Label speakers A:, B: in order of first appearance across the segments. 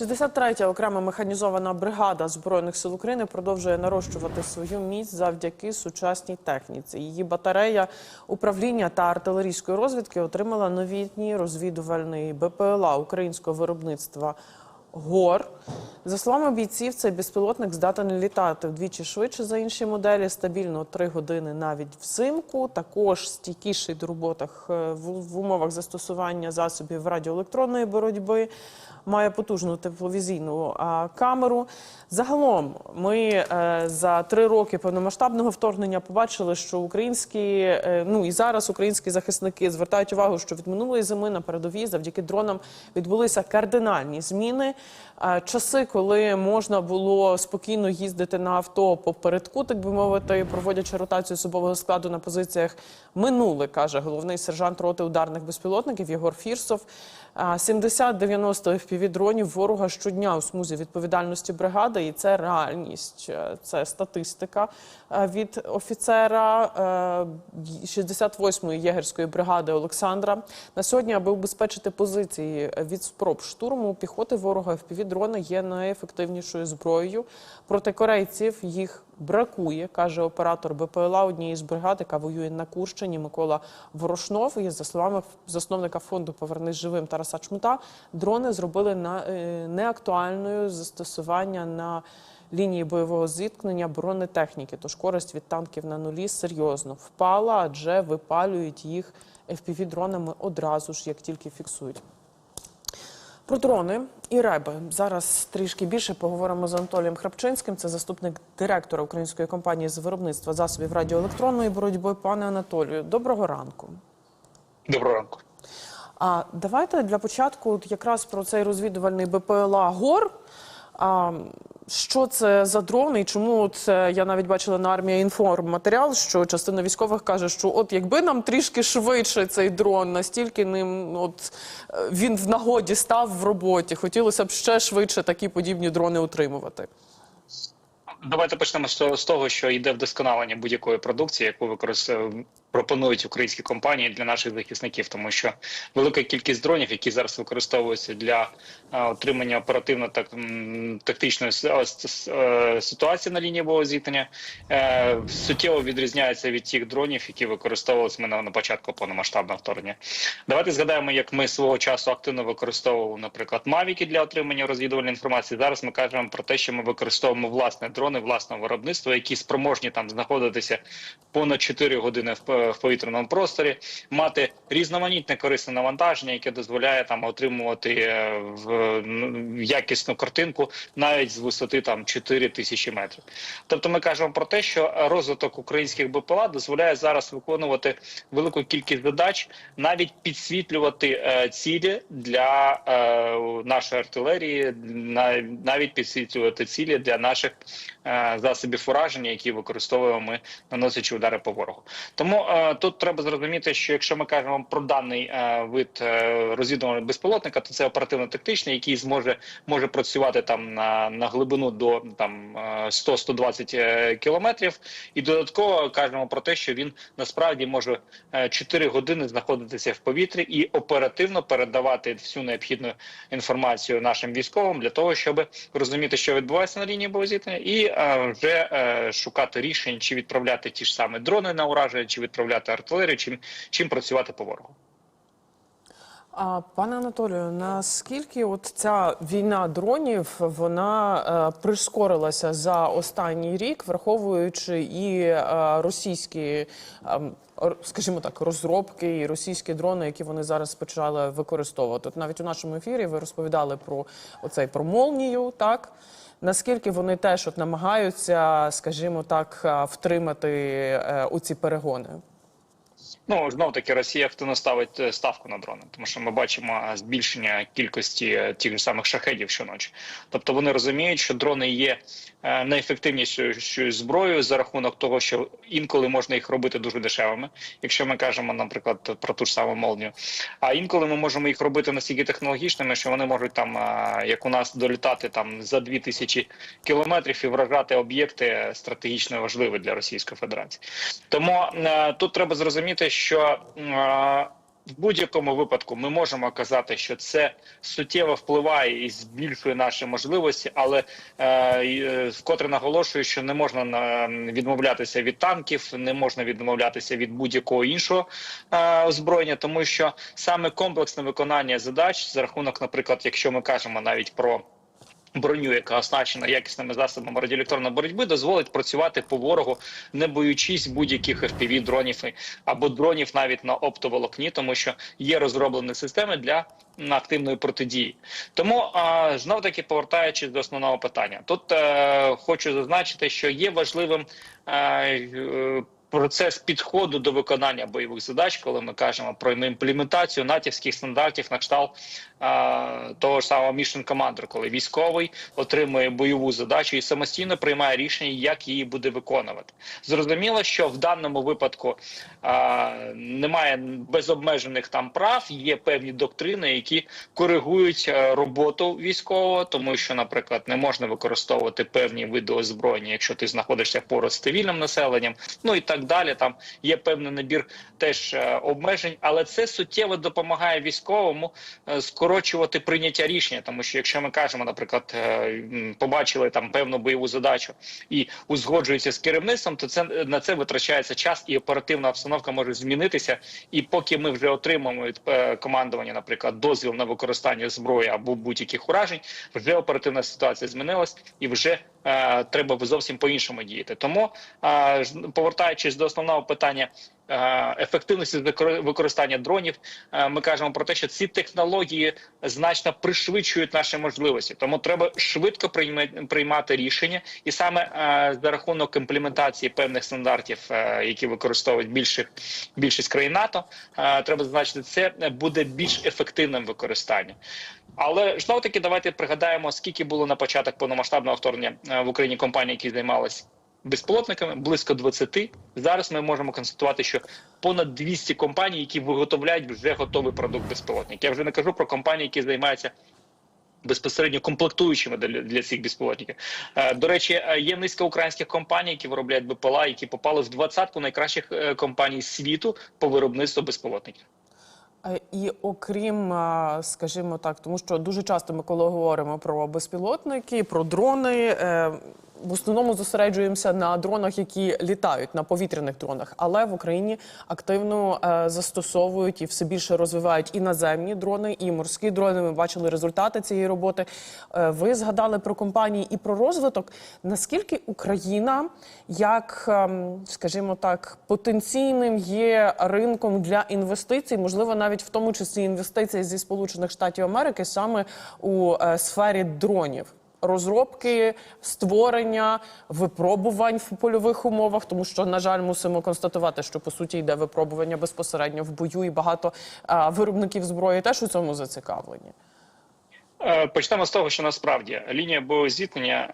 A: 63-я окрема механізована бригада збройних сил України продовжує нарощувати свою міць завдяки сучасній техніці. Її батарея управління та артилерійської розвідки отримала новітній розвідувальний БПЛА українського виробництва. Гор за словами бійців, цей безпілотник здатен літати вдвічі швидше за інші моделі, стабільно 3 години навіть взимку. Також стійкіший до роботах е, в, умовах застосування засобів радіоелектронної боротьби. Має потужну тепловізійну камеру. Загалом, ми е, за три роки повномасштабного вторгнення побачили, що українські, е, ну і зараз українські захисники звертають увагу, що від минулої зими на передовій завдяки дронам відбулися кардинальні зміни. Е, часи, коли можна було спокійно їздити на авто по передку, так би мовити, проводячи ротацію особового складу на позиціях, минули, каже головний сержант роти ударних безпілотників Єгор Фірсов. А 70-90 FPV-дронів ворога щодня у смузі відповідальності бригади, і це реальність, е, це статистика е, від офіцера е, 68-ї єгерської бригади Олександра. На сьогодні, аби убезпечити позиції від спроб штурму піхоти ворога, FPV-дрони є найефективнішою зброєю. Проти корейців їх бракує, каже оператор БПЛА однієї з бригад, яка воює на Курщині Микола Ворошнов. І за словами засновника фонду Повернись живим Тараса Чмута, дрони зробили на е, неактуальною застосування на лінії бойового зіткнення бронетехніки. Тож користь від танків на нулі серйозно впала, адже випалюють їх FPV-дронами одразу ж, як тільки фіксують. Про дрони і реби зараз трішки більше поговоримо з Анатолієм Храпчинським. Це заступник директора української компанії з виробництва засобів радіоелектронної боротьби. Пане Анатолію, доброго ранку.
B: Доброго ранку.
A: А давайте для початку якраз про цей розвідувальний БПЛА ГОР. А, що це за дрони і чому це я навіть бачила на армії інформатеріал, що частина військових каже, що от якби нам трішки швидше цей дрон, настільки ним от е, він в нагоді став в роботі. Хотілося б ще швидше такі подібні дрони утримувати.
B: Давайте почнемо з того- що йде вдосконалення будь-якої продукції, яку використовують пропонують українські компанії для наших захисників, тому що велика кількість дронів, які зараз використовуються для е, отримання оперативно так тактичної е, е, ситуації на лінії бойового зіткнення, суттєво відрізняється від тих дронів, які використовувалися ми на, початку повномасштабного вторгнення. Давайте згадаємо, як ми свого часу активно використовували, наприклад, мавіки для отримання розвідувальної інформації. Зараз ми кажемо про те, що ми використовуємо власне дрони власного виробництва, які спроможні там знаходитися понад 4 години в, в повітряному просторі, мати різноманітне корисне навантаження, яке дозволяє там отримувати е, в ну, якісну картинку навіть з висоти там 4 тисячі метрів. Тобто, ми кажемо про те, що розвиток українських БПЛА дозволяє зараз виконувати велику кількість задач, навіть підсвітлювати е, цілі для е, нашої артилерії, на- навіть підсвітлювати цілі для наших е, засобів ураження, які використовуємо ми наносячи удари по ворогу. Тому е, тут треба зрозуміти, що якщо ми кажемо про даний е, вид е, розвідувального безпілотника, то це оперативно-тактичний, який зможе може працювати там на, на глибину до там е, 100-120 е, кілометрів, і додатково кажемо про те, що він насправді може е, 4 години знаходитися в повітрі і оперативно передавати всю необхідну інформацію нашим військовим для того, щоб розуміти, що відбувається на лінії боєзіткнення, і вже шукати рішень, чи відправляти ті ж самі дрони на ураження, чи відправляти артилерію, чим чим працювати по ворогу.
A: Пане Анатолію, наскільки от ця війна дронів вона е, прискорилася за останній рік, враховуючи і е, російські, е, скажімо так, розробки і російські дрони, які вони зараз почали використовувати? От навіть у нашому ефірі ви розповідали про оцей про молнію, так. Наскільки вони теж от намагаються, скажімо так, е, втримати е, у ці перегони?
B: Ну знов таки Росія активно ставить е, ставку на дрони, тому що ми бачимо е, збільшення кількості е, тих же самих шахедів щоночі. Тобто вони розуміють, що дрони є найефективнішою зброєю за рахунок того, що інколи можна їх робити дуже дешевими, якщо ми кажемо, наприклад, про ту ж саму молнію. А інколи ми можемо їх робити настільки технологічними, що вони можуть там, як у нас, долітати там за 2000 кілометрів і вражати об'єкти стратегічно важливі для Російської Федерації. Тому тут треба зрозуміти, що в будь-якому випадку ми можемо казати, що це суттєво впливає і збільшує наші можливості, але е, е, вкотре наголошую, що не можна відмовлятися від танків, не можна відмовлятися від будь-якого іншого е, озброєння, тому що саме комплексне виконання задач за рахунок, наприклад, якщо ми кажемо навіть про броню, яка оснащена якісними засобами радіоелектронної боротьби, дозволить працювати по ворогу, не боючись будь-яких fpv дронів або дронів навіть на оптоволокні, тому що є розроблені системи для активної протидії. Тому знов таки повертаючись до основного питання, тут е, хочу зазначити, що є важливим. е, е, Процес підходу до виконання бойових задач, коли ми кажемо про імплементацію натівських стандартів на кшталт а, того ж самого Mission Commander, коли військовий отримує бойову задачу і самостійно приймає рішення, як її буде виконувати. Зрозуміло, що в даному випадку а, немає безобмежених там прав, є певні доктрини, які коригують роботу військового, тому що, наприклад, не можна використовувати певні види озброєння, якщо ти знаходишся поруч з цивільним населенням, ну і так далі. Там є певний набір теж е, обмежень, але це суттєво допомагає військовому е, скорочувати прийняття рішення, тому що якщо ми кажемо, наприклад, е, побачили там певну бойову задачу і узгоджується з керівництвом, то це на це витрачається час, і оперативна обстановка може змінитися. І поки ми вже отримаємо від командування, наприклад, дозвіл на використання зброї або будь-яких уражень, вже оперативна ситуація змінилась, і вже треба зовсім по іншому діяти. Тому е, повертаючись до основного питання. е, Ефективності використання дронів, е, ми кажемо про те, що ці технології значно пришвидшують наші можливості, тому треба швидко прийма- приймати рішення, і саме е, за рахунок імплементації певних стандартів, е, які використовують більших більшість країн НАТО, е, треба зазначити, це буде більш ефективним використанням. Але знов таки давайте пригадаємо, скільки було на початок повномасштабного вторгнення е, в Україні компаній, які займалися безпілотниками, близько 20. Зараз ми можемо констатувати, що понад 200 компаній, які виготовляють вже готовий продукт безпілотник. Я вже не кажу про компанії, які займаються. Безпосередньо комплектуючими для, для цих безпілотників. Е, До речі, е, є низка українських компаній, які виробляють БПЛА, які попали в двадцятку найкращих компаній світу по виробництву безпілотників.
A: Е, І окрім, е, скажімо так, тому що дуже часто ми, коли говоримо про безпілотники, про дрони, е, в основному зосереджуємося на дронах, які літають на повітряних дронах, але в Україні активно е, застосовують і все більше розвивають і наземні дрони, і морські дрони. Ми бачили результати цієї роботи. Е, Ви згадали про компанії і про розвиток. Наскільки Україна, як ем, скажімо так, потенційним є ринком для інвестицій, можливо, навіть в тому числі інвестицій зі Сполучених Штатів Америки саме у е, сфері дронів. Розробки, створення, випробувань в польових умовах, тому що, на жаль, мусимо констатувати, що по суті йде випробування безпосередньо в бою, і багато е, виробників зброї теж у цьому зацікавлені.
B: Е, Почнемо з того, що насправді лінія бойового зіткнення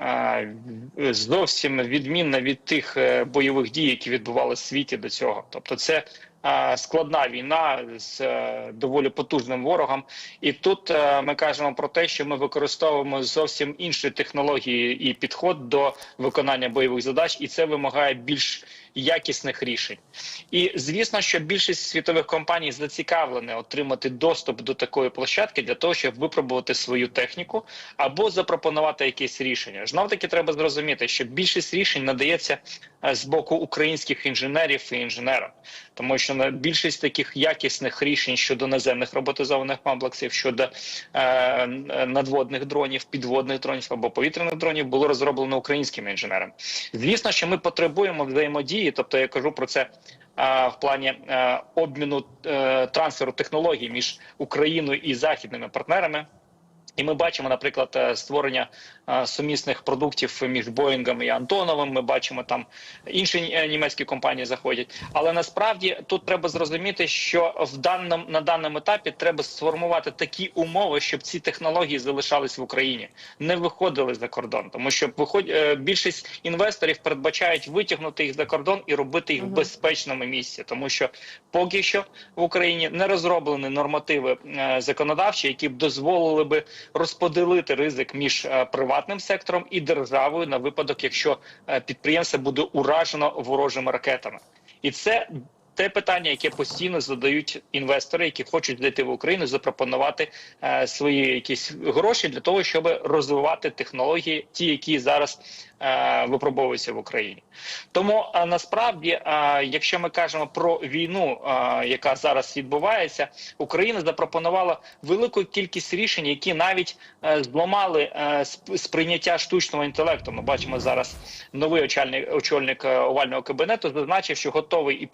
B: е, зовсім відмінна від тих е, бойових дій, які відбувалися в світі до цього. Тобто, це складна війна з е, доволі потужним ворогом, і тут е, ми кажемо про те, що ми використовуємо зовсім інші технології і підход до виконання бойових задач, і це вимагає більш якісних рішень. І звісно, що більшість світових компаній зацікавлені отримати доступ до такої площадки для того, щоб випробувати свою техніку або запропонувати якесь рішення. Знов таки треба зрозуміти, що більшість рішень надається е, з боку українських інженерів і інженерів, тому що на більшість таких якісних рішень щодо наземних роботизованих комплексів, щодо е, надводних дронів, підводних дронів або повітряних дронів було розроблено українськими інженерами. Звісно, що ми потребуємо взаємодії, тобто я кажу про це. а, В плані а, обміну а, трансферу технологій між Україною і західними партнерами, і ми бачимо, наприклад, е, створення е, сумісних продуктів між Боїнгом і Антоновим. Ми бачимо там інші е, німецькі компанії заходять. Але насправді тут треба зрозуміти, що в даному на даному етапі треба сформувати такі умови, щоб ці технології залишались в Україні, не виходили за кордон, тому що виход... е, більшість інвесторів передбачають витягнути їх за кордон і робити їх в безпечному місці, тому що поки що в Україні не розроблені нормативи е, законодавчі, які б дозволили би розподілити ризик між е, приватним сектором і державою на випадок, якщо е, підприємство буде уражено ворожими ракетами, і це те питання, яке постійно задають інвестори, які хочуть зайти в Україну, запропонувати е, свої якісь гроші для того, щоб розвивати технології, ті, які зараз е, випробовуються в Україні. Тому е, насправді, е, якщо ми кажемо про війну, е, яка зараз відбувається, Україна запропонувала велику кількість рішень, які навіть е, зламали е, сприйняття штучного інтелекту. Ми бачимо зараз новий очільник, очільник е, овального кабінету зазначив, що готовий і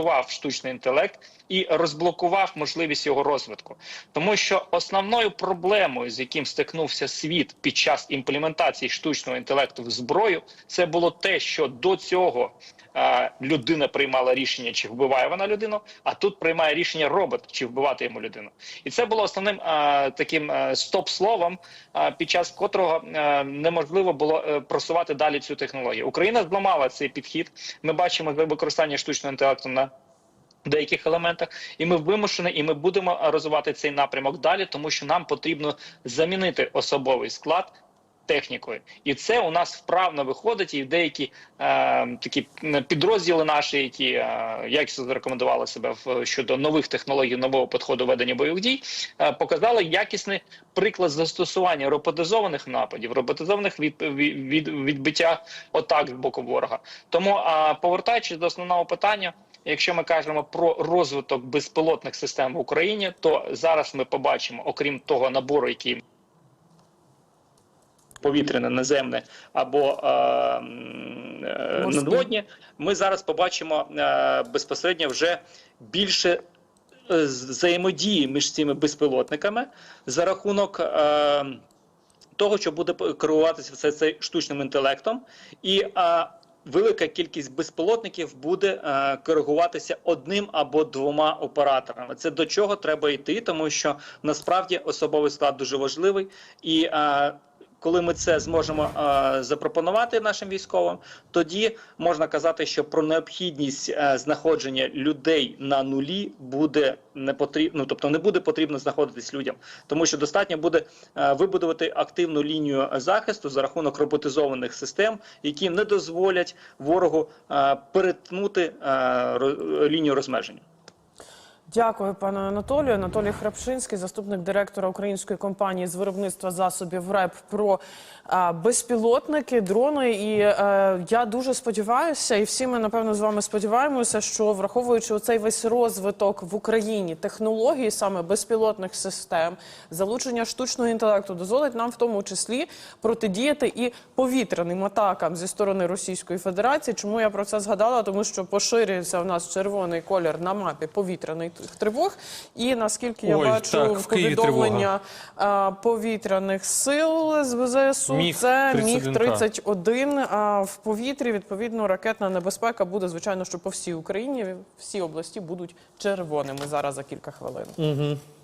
B: профінансував штучний інтелект і розблокував можливість його розвитку, тому що основною проблемою, з яким стикнувся світ під час імплементації штучного інтелекту в зброю, це було те, що до цього е, людина приймала рішення, чи вбиває вона людину, а тут приймає рішення робот, чи вбивати йому людину. І це було основним е, таким е, стоп-словом, е, під час котрого е, неможливо було е, просувати далі цю технологію. Україна зламала цей підхід. Ми бачимо використання штучного інтелекту на деяких елементах, і ми вимушені, і ми будемо розвивати цей напрямок далі, тому що нам потрібно замінити особовий склад. Технікою, і це у нас вправно виходить. І деякі е, такі підрозділи наші, які е, якісно зарекомендували себе в щодо нових технологій, нового підходу ведення бойових дій, е, показали якісний приклад застосування роботизованих нападів, роботизованих від, від, від відбиття атак з боку ворога. Тому, е, повертаючись до основного питання. Якщо ми кажемо про розвиток безпілотних систем в Україні, то зараз ми побачимо, окрім того набору, який повітряне, наземне або е, е, надводні, ми зараз побачимо е, безпосередньо вже більше е, взаємодії між цими безпілотниками за рахунок. Е, того, що буде керуватися все це штучним інтелектом, і а, велика кількість безпілотників буде е, коригуватися одним або двома операторами. Це до чого треба йти, тому що насправді особовий склад дуже важливий і. е, коли ми це зможемо е, запропонувати нашим військовим, тоді можна казати, що про необхідність е, знаходження людей на нулі буде не потрібно, ну, тобто не буде потрібно знаходитись людям, тому що достатньо буде е, вибудувати активну лінію захисту за рахунок роботизованих систем, які не дозволять ворогу е, перетнути е, лінію розмеження.
A: Дякую, пане Анатолію. Анатолій Храпшинський, заступник директора української компанії з виробництва засобів РЕП про а, безпілотники, дрони. І е, я дуже сподіваюся, і всі ми напевно з вами сподіваємося, що враховуючи оцей весь розвиток в Україні технологій, саме безпілотних систем, залучення штучного інтелекту дозволить нам в тому числі протидіяти і повітряним атакам зі сторони Російської Федерації. Чому я про це згадала? Тому що поширюється в нас червоний колір на мапі повітряних тривог. І наскільки я
C: Ой,
A: бачу
C: так, в Києві
A: повідомлення тривога. повітряних сил з ЗСУ,
C: Міг
A: це
C: 31,
A: міг 31 а в повітрі. Відповідно, ракетна небезпека буде звичайно, що по всій Україні всі області будуть червоними зараз за кілька хвилин.